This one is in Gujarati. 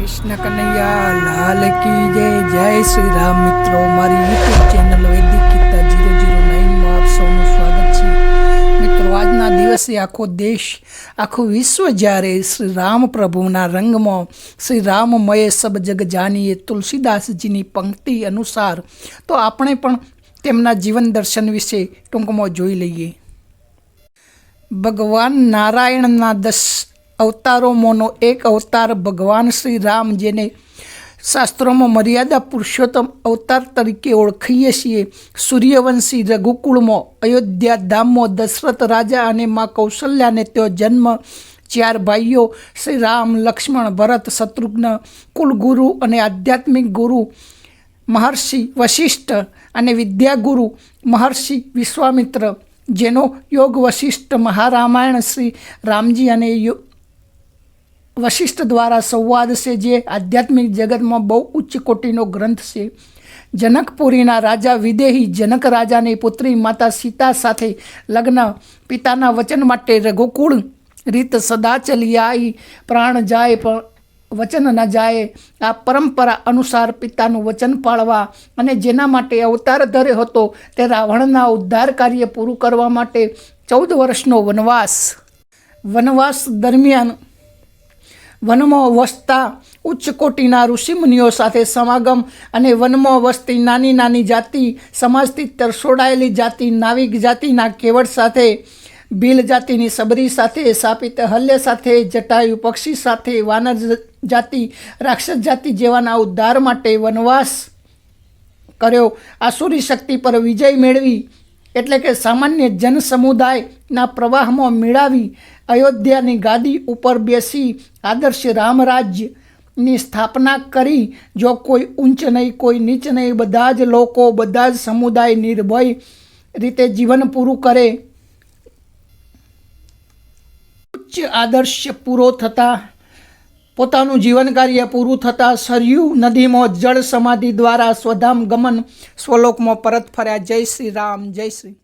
કૃષ્ણ કનૈયા, લાલ કી જય જય શ્રી રામ. મિત્રો, મારી યુટ્યુબ ચેનલ વૈદિક ગીતા જીરો જીરો નાઇનમાં આપ સૌનું સ્વાગત છે. મિત્રો, આજના દિવસે આખો દેશ, આખું વિશ્વ જ્યારે શ્રી રામ પ્રભુના રંગમાં શ્રી રામમય સબ જગ જાનીએ તુલસીદાસજીની પંક્તિ અનુસાર, તો આપણે પણ તેમના જીવન દર્શન વિશે ટૂંકમાં જોઈ લઈએ. ભગવાન નારાયણના દસ અવતારોમાંનો એક અવતાર ભગવાન શ્રી રામ, જેને શાસ્ત્રોમાં મર્યાદા પુરુષોત્તમ અવતાર તરીકે ઓળખીએ છીએ. સૂર્યવંશી રઘુકુળમાં, અયોધ્યા ધામમાં દશરથ રાજા અને મા કૌશલ્યાને તેઓ જન્મ. ચાર ભાઈઓ, શ્રી રામ, લક્ષ્મણ, ભરત, શત્રુઘ્ન, કુલગુરુ અને આધ્યાત્મિક ગુરુ, મહર્ષિ વશિષ્ઠ અને વિદ્યાગુરુ, મહર્ષિ વિશ્વામિત્ર, જેનો યોગ વશિષ્ઠ મહારામાયણ શ્રી રામજી અને વશિષ્ઠ દ્વારા સંવાદ છે જે આધ્યાત્મિક જગતમાં બહુ ઉચ્ચ કોટીનો ગ્રંથ છે. જનકપુરીના રાજા વિદેહી જનક રાજાની પુત્રી માતા સીતા સાથે લગ્ન પિતાના વચન માટે રઘુકુળ રીત સદા ચલી આવી પ્રાણ જાય પણ વચન ન જાય. આ પરંપરા અનુસાર પિતાનું વચન પાળવા અને જેના માટે અવતાર ધર્યો હતો તે રાવણના ઉદ્ધાર કાર્ય પૂરું કરવા માટે ચૌદ વર્ષનો વનવાસ. વનવાસ દરમિયાન વનમાં વસતા ઉચ્ચ કોટીના ઋષિમુનિઓ સાથે સમાગમ અને વનમાં વસતી નાની નાની જાતિ સમાજથી તરસોડાયેલી જાતિ, નાવિક જાતિના કેવળ સાથે, ભીલ જાતિની સબરી સાથે, સાપિત હલ્ય સાથે, જટાયુ પક્ષી સાથે, વાનર જાતિ, રાક્ષસ જાતિ જેવાના ઉદ્ધાર માટે વનવાસ કર્યો. આસુરી શક્તિ પર વિજય મેળવી એટલે કે સામાન્ય જનસમુદાયના પ્રવાહમાં મેળાવી અયોધ્યાની ગાદી ઉપર બેસી આદર્શ રામરાજ્યની સ્થાપના કરી. જો કોઈ ઊંચ નહીં, કોઈ નીચ નહીં, બધા જ લોકો, બધા જ સમુદાય નિર્ભય રીતે જીવન પૂરું કરે. ઉચ્ચ આદર્શ પૂરો થતાં પોતાનું જીવન કાર્ય પૂરું થતાં સરયુ નદીમાં જળ સમાધિ દ્વારા સ્વધામ ગમન સ્વલોકમાં પરત ફર્યા. જય શ્રી રામ, જય શ્રી